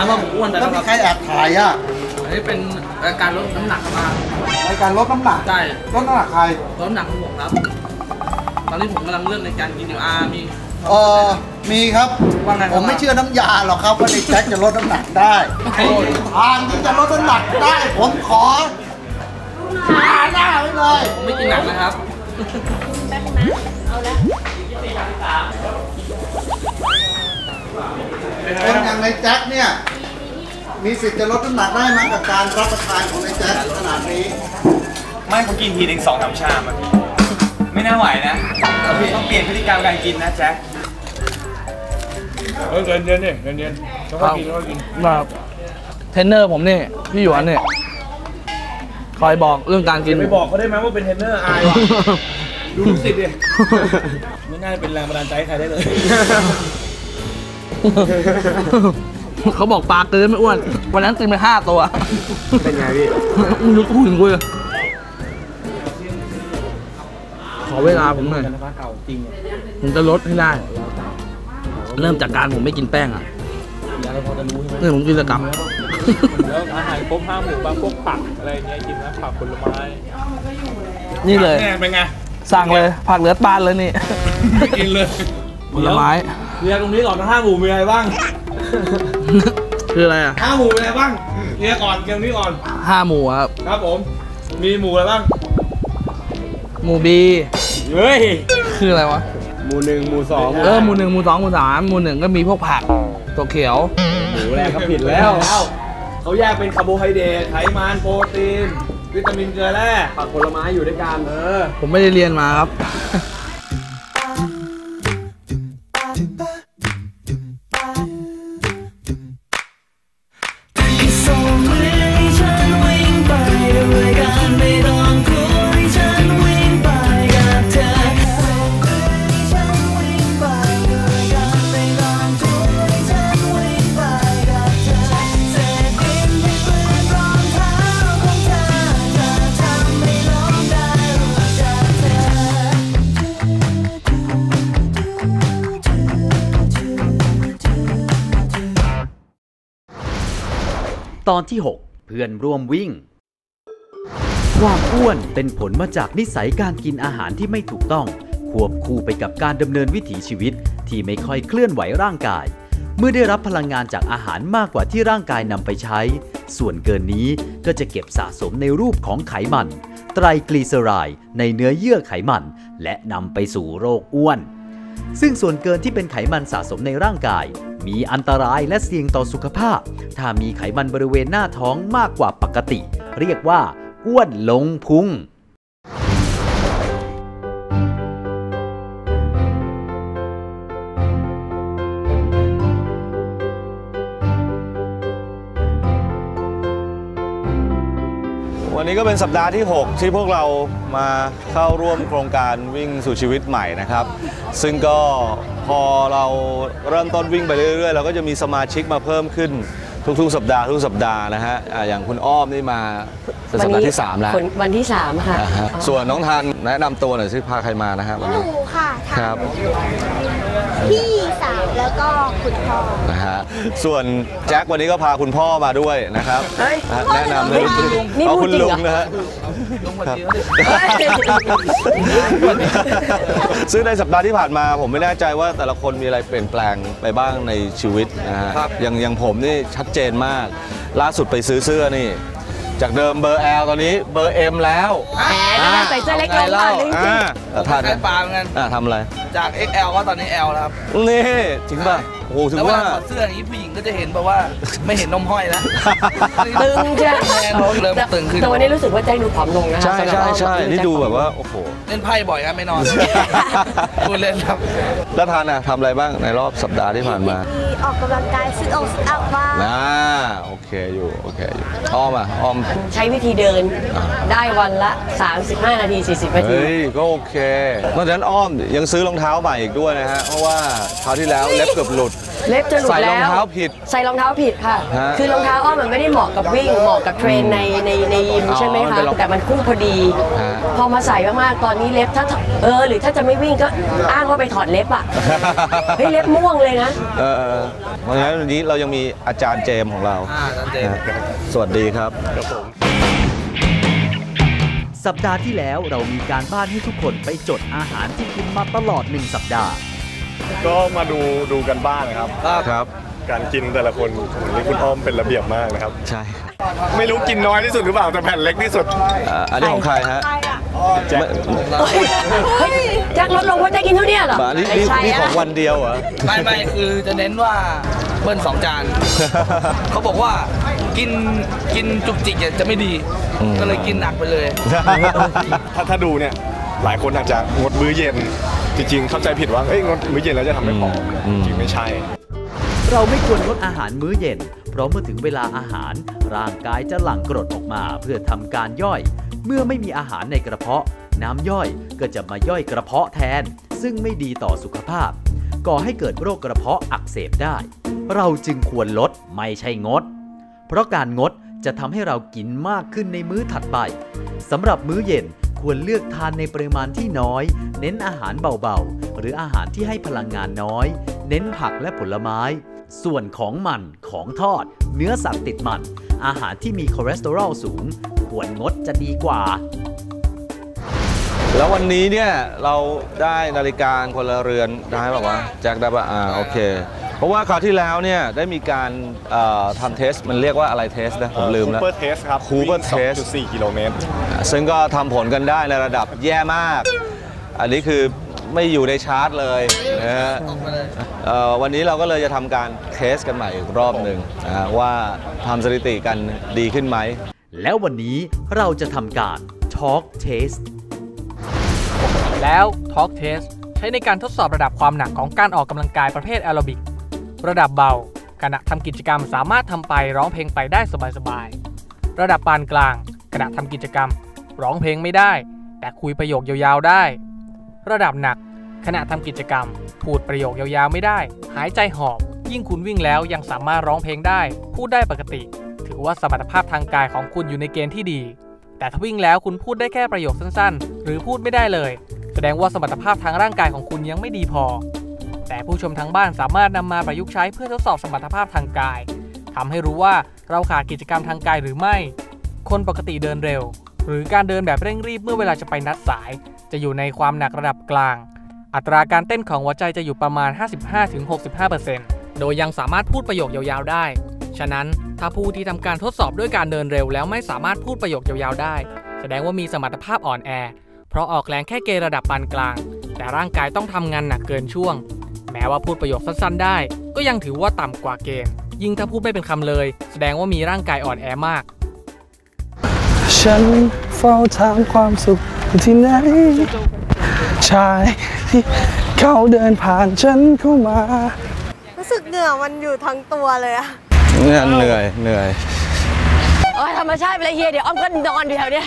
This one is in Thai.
นะว่าผมอ้วนแต่แล้วคมีรับใครแอบถ่ายอะอันนี้เป็นรายการลดน้ำหนักครับรายการลดน้ำหนักใช่ลดน้ำหนักใคร ลดน้ำหนักของผมครับ ตอนนี้ผมกำลังเลือกในการกินอยู่อามี เออมีครับ ว่าไงครับผมไม่เชื่อน้ำยาหรอกครับว่าในแจ็คจะลดน้ำหนักได้ทางที่จะลดน้ำหนักได้ ผมขอหาหน้าไว้เลย ผมไม่กินหนักนะครับ แป๊บนึงนะ เอาละคนอย่างในแจ็คเนี่ย มีสิทธิ์จะลดน้ำหนักได้ไหมกับการรับประทานของในแจ็คขนาดนี้ ไม่ผมกินทีหนึ่งสองสามชามอะพี่ ไม่น่าไหวนะต้องเปลี่ยนพฤติกรรมการกินนะแจ๊คเออเดินเดินเนี่ยเดินเดินแล้วก็กินแล้วก็กินครับเทรนเนอร์ผมนี่พี่หยวนเนี่ยคอยบอกเรื่องการกิน ไปบอกเขาได้ไหมว่าเป็นเทรนเนอร์อายว่ะดูลูกศิษย์ดิไม่น่าจะเป็นแรงบันดาลใจให้ใครได้เลย เขาบอกปลาเกินไม่อ้วน วันนั้นกินไปห้าตัว เป็นไงพี่รู้พูดถึงกูเลยขอเวลาผมหน่อยกันนะคะเก่าจริงอะผมจะลดให้ได้ เริ่มจากการผมไม่กินแป้งอะมีอะไรพอจะรู้ใช่ไหมนี่ผมกินแต่กับ แล้วอาหารครบห้าหมู่บางพวกผักอะไรเงี้ยกินนะผักผลไม้ นี่เลยเนี่ยเป็นไง สั่งเลยผักเหลือบ้านเลยนี่ไม่กินเลยผลไม้เรียกตรงนี้ก่อนนะห้าหมู่มีอะไรบ้าง คืออะไรอะห้าหมู่มีอะไรบ้างเรียกก่อนเกมนี้ก่อนห้าหมูครับ ครับผม มีหมู่อะไรบ้าง หมูบีเฮ้ย คืออะไรวะ หมู่หนึ่งหมู่สองเออหมูหนึ่งหมูสองหมูสามหมูหนึ่งก็มีพวกผักตัวเขียว หมู่แรกก็ผิดแล้ว เขาแยกเป็นคาร์โบไฮเดรตไขมันโปรตีน วิตามินเกลือแร่ผักผลไม้อยู่ด้วยกันเออ ผมไม่ได้เรียนมาครับ ตอนที่ 6 เพื่อนร่วมวิ่ง ความอ้วนเป็นผลมาจากนิสัยการกินอาหารที่ไม่ถูกต้อง ควบคู่ไปกับการดำเนินวิถีชีวิตที่ไม่ค่อยเคลื่อนไหวร่างกาย เมื่อได้รับพลังงานจากอาหารมากกว่าที่ร่างกายนำไปใช้ ส่วนเกินนี้ก็จะเก็บสะสมในรูปของไขมัน ไตรกลีเซอไรด์ในเนื้อเยื่อไขมัน และนำไปสู่โรคอ้วน ซึ่งส่วนเกินที่เป็นไขมันสะสมในร่างกาย มีอันตรายและเสี่ยงต่อสุขภาพ ถ้ามีไขมันบริเวณหน้าท้องมากกว่าปกติ เรียกว่า อ้วนลงพุง วันนี้ก็เป็นสัปดาห์ที่ 6 ที่พวกเรามาเข้าร่วมโครงการวิ่งสู่ชีวิตใหม่นะครับ ซึ่งก็พอเราเริ่มต้นวิ่งไปเรื่อยๆ เราก็จะมีสมาชิกมาเพิ่มขึ้นทุกๆ สัปดาห์ทุกสัปดาห์นะฮะอ่าอย่างคุณอ้อมนี่มาเป็นสัปดาห์ที่ 3 แล้วคนวันที่สามค่ะนะฮะส่วนน้องทันแนะนำตัวหน่อยสิพาใครมานะฮะวันหนี้นูค่ะ ครับ พี่สาวแล้วก็คุณพ่อนะฮะส่วนแจ็ควันนี้ก็พาคุณพ่อมาด้วยนะครับเฮ้ยนะฮะแนะนำเลยนี่เอาพูดคุณจริงลุเหรองนะฮะลงมาครับดีซึ่งในสัปดาห์ที่ผ่านมาผมไม่แน่ใจว่าแต่ละคนมีอะไรเปลี่ยนแปลงไปบ้างในชีวิตนะฮะอย่างอย่างผมนี่ชัดเจนมาก ล่าสุดไปซื้อเสื้อนี่ จากเดิมเบอร์ L ตอนนี้เบอร์ M แล้วแหมนั่นใส่เสื้อเล็กลงแล้มาวกจริงอ่าแต่ท่านใช้ปลาเหมือนกันอ่าทำอะไร จาก XL ก็ตอนนี้ L แล้วครับ นี่จริงป่ะ โอ้โหถึงแล้วเวว่าลาถอดเสื้ออย่างนี้ผู้หญิงก็จะเห็นแบบว่าไม่เห็นนมห้อยแล้วตึงใช่ไหมแรงเริ่มตึงขึ้นแต่วันนี้รู้สึกว่าแจ็คดูผอมลงนะคะใช่สำหรับใช่อ้อมใช่เมื่อกี้นี่แจ็คดูผอมแบบว่าโอ้โห เล่นไพ่บ่อยครับไม่นอนพูดเล่นครับ แล้วทานอะทำอะไรบ้างในรอบสัปดาห์ที่ผ่านมามีออกกำลังกายซื้ออกซื้ออัพบ้างนะโอเคอยู่โอเคอยู่อ้อมอะอ้อม ใช้วิธีเดินได้วันละ 35 นาที 40 นาที เฮ้ย ก็โอเคนอกจากนั้นอ้อมยังซื้อรองเท้าใหม่อีกด้วยนะฮะ เพราะว่าคราวที่แล้วเล็บเกือบหลุด เล็บจะหลุดใส่รแล้องว เท้าผิด ใส่รองเท้าผิดค่ะ ฮะคือรองเท้าอ้อมมันไม่ได้เหมาะกับวิ่ง เหมาะกับเทรนในในในยิมอ๋อใช่ไหมมันคะ เป็นรองแต่มันคู่พอดี ฮะ พอมาใส่มากๆ ตอนนี้เล็บถ้าเออ หรือถ้าจะไม่วิ่งก็อ้างว่าไปถอดเล็บอะ เฮ้ยเล็บม่วงเลยนะ เออเออเพราะฉะนั้นวันนี้เรายังมีอาจารย์เจมส์ของเราอ่าอาจารย์เจมส์นะสวัสดีครับ สัปดาห์ที่แล้วเรามีการบ้านให้ทุกคนไปจดอาหารที่กินมาตลอด 1 สัปดาห์ ก็มาดูดูกันบ้างนะครับ ครับ การกินแต่ละคนวันนี้คุณอ้อมเป็นระเบียบมากนะครับ ใช่ไม่รู้กินน้อยที่สุดหรือเปล่าแต่แผ่นเล็กที่สุดอ่าอันนี้ของใครฮะแจ็คเฮ้ยแจ็คลดลงเพราะแจ็คกินเท่าเนี้ยเหรออันนี้ไม่นี่ใช่นี่อะของวันเดียวเหรอ ไม่ไม่คือจะเน้นว่าเบิ้ลสองจาน เขาบอกว่ากินกินจุกจิกเนี่ยจะไม่ดี อืม ก็เลยกินหนักไปเลย ถ้าถ้าดูเนี่ยหลายคนอาจจะงดมื้อเย็น จริง ๆ เข้าใจผิดว่าเอ้ยงดมื้อเย็นแล้วจะทำให้ผอมอืมจริงไม่ใช่ เราไม่ควรงดอาหารมื้อเย็น เพราะเมื่อถึงเวลาอาหาร ร่างกายจะหลั่งกรดออกมาเพื่อทำการย่อย เมื่อไม่มีอาหารในกระเพาะ น้ำย่อยก็จะมาย่อยกระเพาะแทน ซึ่งไม่ดีต่อสุขภาพ ก่อให้เกิดโรคกระเพาะอักเสบได้ เราจึงควรลดไม่ใช่งด เพราะการงดจะทำให้เรากินมากขึ้นในมื้อถัดไปสำหรับมื้อเย็น ควรเลือกทานในปริมาณที่น้อย เน้นอาหารเบาๆ หรืออาหารที่ให้พลังงานน้อย เน้นผักและผลไม้ ส่วนของมันของทอด เนื้อสัตว์ติดมัน อาหารที่มีคอเลสเตอรอลสูง ควรงดจะดีกว่า แล้ววันนี้เนี่ยเราได้นาฬิกาคนละเรือนได้ป่าวะแจ็คได้ป่ะอ่าโอเค เพราะว่าคราวที่แล้วเนี่ยได้มีการเอ่อทำเทสมันเรียกว่าอะไรเทสนะผมลืมแล้ว คูเปอร์เทสครับ Cooper Test 2.4กิโลเมตร ซึ่งก็ทำผลกันได้ในระดับแย่มาก อันนี้คือไม่อยู่ในชาร์ตเลยนะฮะเอ่อวันนี้เราก็เลยจะทำการเทสกันใหม่อีกรอบหนึ่งนะฮะว่าทำสถิติกันดีขึ้นไหม แล้ววันนี้เราจะทำการ Talk Taste แล้ว Talk Test ใช้ในการทดสอบระดับความหนักของการออกกำลังกายประเภทแอโรบิก ระดับเบาขณะทำกิจกรรมสามารถทำไปร้องเพลงไปได้สบายๆ ระดับปานกลางขณะทำกิจกรรม ร้องเพลงไม่ได้ แต่คุยประโยคยาวๆได้ ระดับหนัก ขณะทำกิจกรรมพูดประโยคยาวๆไม่ได้ หายใจหอบ ยิ่งคุณวิ่งแล้วยังสามารถร้องเพลงได้ พูดได้ปกติ ถือว่าสมรรถภาพทางกายของคุณอยู่ในเกณฑ์ที่ดี แต่ถ้าวิ่งแล้วคุณพูดได้แค่ประโยคสั้นๆ หรือพูดไม่ได้เลย แสดงว่าสมรรถภาพทางร่างกายของคุณยังไม่ดีพอ แต่ผู้ชมทางบ้านสามารถนำมาประยุกต์ใช้เพื่อทดสอบสมรรถภาพทางกายทำให้รู้ว่าเราขาดกิจกรรมทางกายหรือไม่ คนปกติเดินเร็ว หรือการเดินแบบเร่งรีบเมื่อเวลาจะไปนัดสาย จะอยู่ในความหนักระดับกลาง อัตราการเต้นของหัวใจจะอยู่ประมาณ 55-65%โดยยังสามารถพูดประโยคยาวๆได้ ฉะนั้นถ้าผู้ที่ทำการทดสอบด้วยการเดินเร็ว แล้วไม่สามารถพูดประโยคยาวๆได้ แสดงว่ามีสมรรถภาพอ่อนแอ เพราะออกแรงแค่เกระดับปานกลาง แต่ร่างกายต้องทำงานหนักเกินช่วง แม้ว่าพูดประโยคสั้นๆได้ ก็ยังถือว่าต่ำกว่าเกณฑ์ยิ่งถ้าพูดไม่เป็นคำเลย แสดงว่ามีร่างกายอ่อนแอมาก ฉันเฝ้าถามความสุขอยู่ที่ไหนชายที่เขาเดินผ่านฉันเข้ามา รู้สึกเหงื่อมันอยู่ทั้งตัวเลยอะเนี่ยเหนื่อยเหนื่อยโอ้ยธรรมชาติไปเลยเฮียเดี๋ยวอ้อมก็นอนอยู่แถวเนี้ย